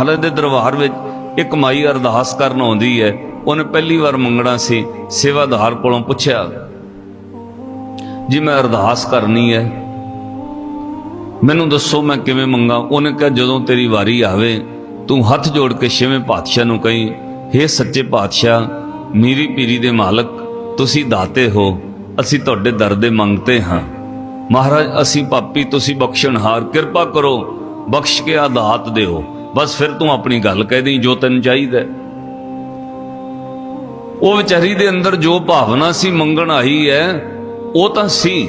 ਹਾਲੇ ਦੇ ਦਰਬਾਰ ਵਿੱਚ ਇੱਕ ਮਾਈ ਅਰਦਾਸ ਕਰਨ ਆਉਂਦੀ ਹੈ। ਉਹਨੇ ਪਹਿਲੀ ਵਾਰ ਮੰਗਣਾ ਸੀ, ਸੇਵਾਦਾਰ ਕੋਲੋਂ ਪੁੱਛਿਆ, ਜੀ, ਮੈਂ ਅਰਦਾਸ ਕਰਨੀ ਹੈ। ਮੈਨੂੰ ਦੱਸੋ ਮੈਂ ਕਿਵੇਂ ਮੰਗਾ? ਉਹਨੇ ਕਿਹਾ, ਜਦੋਂ ਤੇਰੀ ਵਾਰੀ ਆਵੇ, ਤੂੰ ਹੱਥ ਜੋੜ ਕੇ ਛੇਵੇਂ ਪਾਤਸ਼ਾਹ ਨੂੰ ਕਹੀਂ हे ਸੱਚੇ ਪਾਤਸ਼ਾਹ, ਮੀਰੀ ਪੀਰੀ ਦੇ ਮਾਲਕ, ਤੁਸੀਂ ਦਾਤੇ ਹੋ, ਅਸੀਂ ਤੁਹਾਡੇ ਦਰ ਦੇ ਮੰਗਤੇ ਹਾਂ। ਮਹਾਰਾਜ, ਅਸੀਂ ਪਾਪੀ ਤੁਸੀਂ ਬਖਸ਼ਣਹਾਰ, ਕਿਰਪਾ ਕਰੋ, ਬਖਸ਼ ਕੇ ਆਦਾਤ ਦਿਓ। ਬਸ ਫਿਰ ਤੂੰ ਆਪਣੀ ਗੱਲ ਕਹਿ ਦੇਈਂ, ਜੋ ਤੈਨੂੰ ਚਾਹੀਦਾ ਉਹ ਵਿਚਾਰੀ ਦੇ ਅੰਦਰ ਜੋ ਭਾਵਨਾ ਸੀ ਮੰਗਣ ਆਈ ਹੈ, ਉਹ ਤਾਂ ਸੀ।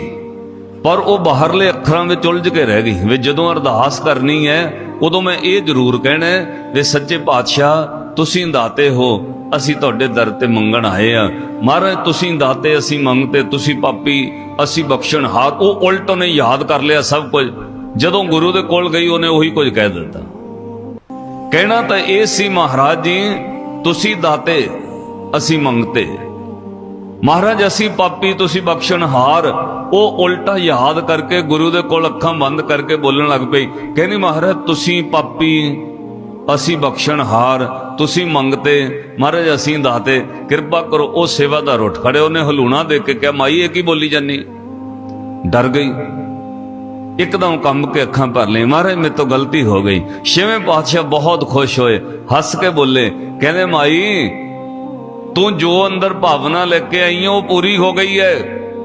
ਪਰ ਉਹ ਬਾਹਰਲੇ ਅੱਖਰਾਂ ਵਿੱਚ ਉਲਝ ਕੇ ਰਹਿ ਗਈ ਵੀ ਜਦੋਂ ਅਰਦਾਸ ਕਰਨੀ ਹੈ, ਉਦੋਂ ਮੈਂ ਇਹ ਜ਼ਰੂਰ ਕਹਿਣਾ ਹੈ ਵੀ ਸੱਚੇ ਪਾਤਸ਼ਾਹ, ਤੁਸੀਂ ਦਾਤੇ ਹੋ, ਅਸੀਂ ਤੁਹਾਡੇ ਦਰ ਤੇ ਮੰਗਣ ਆਏ ਆ ਮਹਾਰਾਜ, ਤੁਸੀਂ ਦਾਤੇ ਅਸੀਂ ਮੰਗਤੇ, ਤੁਸੀਂ ਪਾਪੀ, ਅਸੀਂ ਬਖਸ਼ਣਹਾਰ ਉਹ ਉਲਟ ਉਹਨੇ ਯਾਦ ਕਰ ਲਿਆ ਸਭ ਕੁਝ। ਜਦੋਂ ਗੁਰੂ ਦੇ ਕੋਲ ਗਈ, ਉਹਨੇ ਉਹੀ ਕੁਝ ਕਹਿ ਦਿੱਤਾ। ਕਹਿਣਾ ਤਾਂ ਇਹ ਸੀ ਮਹਾਰਾਜ ਜੀ, ਤੁਸੀਂ ਦਾਤੇ, ਅਸੀਂ ਮੰਗਤੇ। ਮਹਾਰਾਜ, ਅਸੀਂ ਪਾਪੀ, ਤੁਸੀਂ ਬਖਸ਼ਣਹਾਰ ਉਹ ਉਲਟਾ ਯਾਦ ਕਰਕੇ ਗੁਰੂ ਦੇ ਕੋਲ ਅੱਖਾਂ ਬੰਦ ਕਰਕੇ ਬੋਲਣ ਲੱਗ ਪਈ। ਕਹਿੰਦੀ, ਮਹਾਰਾਜ, ਤੁਸੀਂ ਪਾਪੀ, ਅਸੀਂ ਬਖਸ਼ਣਹਾਰ ਤੁਸੀਂ ਮੰਗਤੇ, ਮਹਾਰਾਜ, ਅਸੀਂ ਦਾਤੇ। ਕਿਰਪਾ ਕਰੋ, ਉਹ ਸੇਵਾ ਦਾ ਰੁੱਠ ਖੜੇ ਉਹਨੇ ਹਲੂਣਾ ਦੇ ਕੇ ਕਿਹਾ, ਮਾਈ, ਇਹ ਕੀ ਬੋਲੀ ਜਾਨੀ? ਡਰ ਗਈ। ਇੱਕਦਮ ਕੰਬ ਕੇ ਅੱਖਾਂ ਭਰ ਲਈ ਮਹਾਰਾਜ, ਮੇਰੇ ਤੋਂ ਗਲਤੀ ਹੋ ਗਈ। ਛੇਵੇਂ ਪਾਤਸ਼ਾਹ ਬਹੁਤ ਖੁਸ਼ ਹੋਏ। ਹੱਸ ਕੇ ਬੋਲੇ, ਕਹਿੰਦੇ, ਮਾਈ, ਤੂੰ ਜੋ ਅੰਦਰ ਭਾਵਨਾ ਲੈ ਕੇ ਆਈ ਹੈ ਉਹ ਪੂਰੀ ਹੋ ਗਈ ਹੈ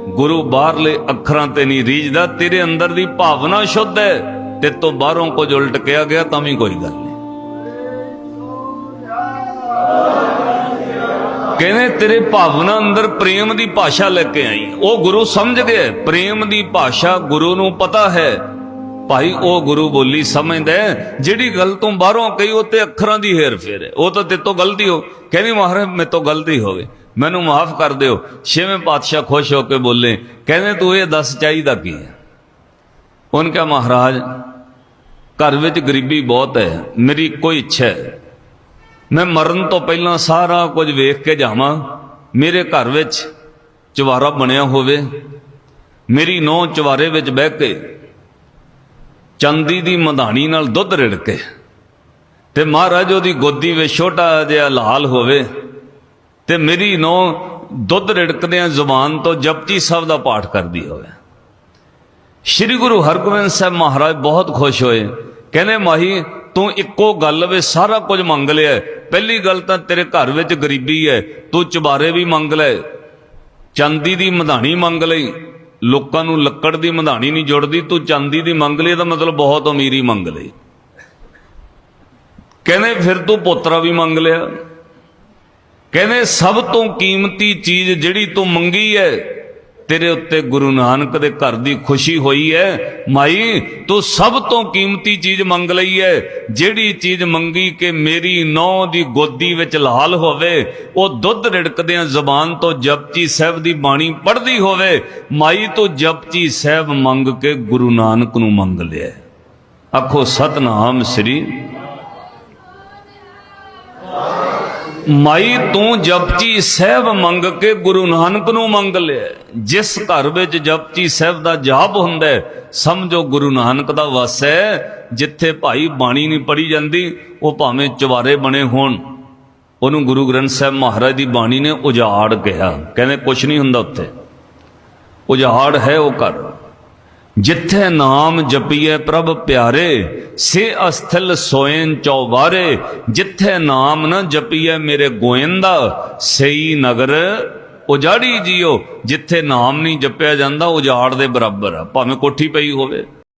ਗੁਰੂ ਬਾਹਰਲੇ ਅੱਖਰਾਂ ਤੇ ਨਹੀਂ ਰੀਝਦਾ, ਤੇਰੇ ਅੰਦਰ ਦੀ ਭਾਵਨਾ ਸ਼ੁੱਧ ਹੈ ਤੇ ਤੋਂ ਬਾਹਰੋਂ ਕੁਝ ਉਲਟ ਕਿਹਾ ਗਿਆ, ਤਾਂ ਵੀ ਕੋਈ ਗੱਲ ਨਹੀਂ ਕਹਿੰਦੇ, ਤੇਰੇ ਭਾਵਨਾ ਅੰਦਰ ਪ੍ਰੇਮ ਦੀ ਭਾਸ਼ਾ ਲੈ ਕੇ ਆਈ। ਉਹ ਗੁਰੂ ਸਮਝ ਗਿਆ ਪ੍ਰੇਮ ਦੀ ਭਾਸ਼ਾ ਗੁਰੂ ਨੂੰ ਪਤਾ ਹੈ। ਭਾਈ, ਉਹ ਗੁਰੂ ਬੋਲੀ ਸਮਝਦਾ ਜਿਹੜੀ ਗੱਲ ਤੂੰ ਬਾਹਰੋਂ ਕਹੀ, ਉਹ ਤੇ ਅੱਖਰਾਂ ਦੀ ਹੇਰ ਫੇਰ ਹੈ। ਉਹ ਤਾਂ ਤੇਰੇ ਤੋਂ ਗਲਤੀ ਹੋ। ਕਹਿੰਦੀ ਮਹਾਰਾਜ, ਮੇਰੇ ਤੋਂ ਗਲਤੀ ਹੋ ਗਈ ਮੈਨੂੰ ਮਾਫ ਕਰ ਦਿਓ। ਛੇਵੇਂ ਪਾਤਸ਼ਾਹ ਖੁਸ਼ ਹੋ ਕੇ ਬੋਲੇ। ਕਹਿੰਦੇ, ਤੂੰ ਇਹ ਦੱਸ ਚਾਹੀਦਾ ਕੀ ਹੈ? ਉਹਨ ਕਿਹਾ, ਮਹਾਰਾਜ, ਘਰ ਵਿੱਚ ਗਰੀਬੀ ਬਹੁਤ ਹੈ। ਮੇਰੀ ਕੋਈ ਇੱਛਾ ਹੈ। ਮੈਂ ਮਰਨ ਤੋਂ ਪਹਿਲਾਂ ਸਾਰਾ ਕੁਝ ਵੇਖ ਕੇ ਜਾਵਾਂ। ਮੇਰੇ ਘਰ ਵਿੱਚ ਚਵਾਰਾ ਬਣਿਆ ਹੋਵੇ। ਮੇਰੀ ਨੌ ਚਵਾਰੇ ਵਿੱਚ ਬਹਿ ਕੇ ਚੰਦੀ ਦੀ ਮਧਾਣੀ ਨਾਲ ਦੁੱਧ ਰਿੜਕੇ ਤੇ ਮਹਾਰਾਜ ਉਹਦੀ ਗੋਦੀ ਵਿੱਚ ਛੋਟਾ ਜਿਹਾ ਲਾਲ ਹੋਵੇ ਤੇ ਮੇਰੀ ਨੌ ਦੁੱਧ ਰਿੜਕਦਿਆਂ ਜ਼ੁਬਾਨ ਤੋਂ ਜਪਜੀ ਸਾਹਿਬ ਦਾ ਪਾਠ ਕਰਦੀ ਹੋਵੇ। ਸ਼੍ਰੀ ਗੁਰੂ ਹਰਗੋਬਿੰਦ ਸਾਹਿਬ ਮਹਾਰਾਜ ਬਹੁਤ ਖੁਸ਼ ਹੋਏ। ਕਹਿੰਦੇ ਮਾਹੀ, ਤੂੰ ਇੱਕੋ ਗੱਲ ਵਿੱਚ ਸਾਰਾ ਕੁਝ ਮੰਗ ਲਿਆ। ਪਹਿਲੀ ਗੱਲ ਤਾਂ ਤੇਰੇ ਘਰ ਵਿੱਚ ਗਰੀਬੀ ਹੈ, ਤੂੰ ਚੁਬਾਰੇ ਵੀ ਮੰਗ ਲੈ, ਚਾਂਦੀ ਦੀ ਮਧਾਣੀ ਮੰਗ ਲਈ, ਲੋਕਾਂ ਨੂੰ ਲੱਕੜ ਦੀ ਮਧਾਣੀ ਨਹੀਂ ਜੁੜਦੀ, ਤੂੰ ਚਾਂਦੀ ਦੀ ਮੰਗ ਲਈ, ਇਹਦਾ ਮਤਲਬ ਬਹੁਤ ਅਮੀਰੀ ਮੰਗ ਲਈ। ਕਹਿੰਦੇ ਫਿਰ ਤੂੰ ਪੋਤਰਾ ਵੀ ਮੰਗ ਲਿਆ। ਕਹਿੰਦੇ ਸਭ ਤੋਂ ਕੀਮਤੀ ਚੀਜ਼ ਜਿਹੜੀ ਤੂੰ ਮੰਗੀ ਹੈ ਤੇਰੇ ਉੱਤੇ ਗੁਰੂ ਨਾਨਕ ਦੇ ਘਰ ਦੀ ਖੁਸ਼ੀ ਹੋਈ ਹੈ ਮਾਈ, ਤੂੰ ਸਭ ਤੋਂ ਕੀਮਤੀ ਚੀਜ਼ ਮੰਗ ਲਈ ਹੈ ਜਿਹੜੀ ਚੀਜ਼ ਮੰਗੀ ਕਿ ਮੇਰੀ ਨੌ ਦੀ ਗੋਦੀ ਵਿੱਚ ਲਾਲ ਹੋਵੇ, ਉਹ ਦੁੱਧ ਰਿੜਕਦਿਆਂ ਜ਼ਬਾਨ ਤੋਂ ਜਪਜੀ ਸਾਹਿਬ ਦੀ ਬਾਣੀ ਪੜ੍ਹਦੀ ਹੋਵੇ। ਮਾਈ, ਤੂੰ ਜਪਜੀ ਸਾਹਿਬ ਮੰਗ ਕੇ ਗੁਰੂ ਨਾਨਕ ਨੂੰ ਮੰਗ ਲਿਆ। ਆਖੋ, ਸਤਨਾਮ ਸ੍ਰੀ ਮਾਈ ਤੂੰ ਜਪਜੀ ਸਾਹਿਬ ਮੰਗ ਕੇ ਗੁਰੂ ਨਾਨਕ ਨੂੰ ਮੰਗ ਲਿਆ। ਜਿਸ ਘਰ ਵਿੱਚ ਜਪਜੀ ਸਾਹਿਬ ਦਾ ਜਾਪ ਹੁੰਦਾ ਸਮਝੋ ਗੁਰੂ ਨਾਨਕ ਦਾ ਵਸ ਹੈ, ਜਿੱਥੇ ਭਾਈ ਬਾਣੀ ਨਹੀਂ ਪੜੀ ਜਾਂਦੀ, ਉਹ ਭਾਵੇਂ ਚਵਾਰੇ ਬਣੇ ਹੋਣ। ਉਹਨੂੰ ਗੁਰੂ ਗ੍ਰੰਥ ਸਾਹਿਬ ਮਹਾਰਾਜ ਦੀ ਬਾਣੀ ਨੇ ਉਜਾੜ ਕਿਹਾ। ਕਹਿੰਦੇ ਕੁਝ ਨਹੀਂ ਹੁੰਦਾ ਉੱਥੇ। ਉਜਾੜ ਹੈ ਉਹ ਘਰ। ਜਿੱਥੇ ਨਾਮ ਜਪੀਏ ਪ੍ਰਭ ਪਿਆਰੇ, ਸੇ ਅਸਥਲ ਸੋਇਨ ਚੌਬਾਰੇ ਜਿੱਥੇ ਨਾਮ ਨਾ ਜਪੀਏ ਮੇਰੇ ਗੋਇੰਦਾ, ਸਈ ਨਗਰ ਉਜਾੜੀ ਜਿਓ, ਜਿੱਥੇ ਨਾਮ ਨਹੀਂ ਜਪਿਆ ਜਾਂਦਾ ਉਜਾੜ ਦੇ ਬਰਾਬਰ ਆ, ਭਾਵੇਂ ਕੋਠੀ ਪਈ ਹੋਵੇ।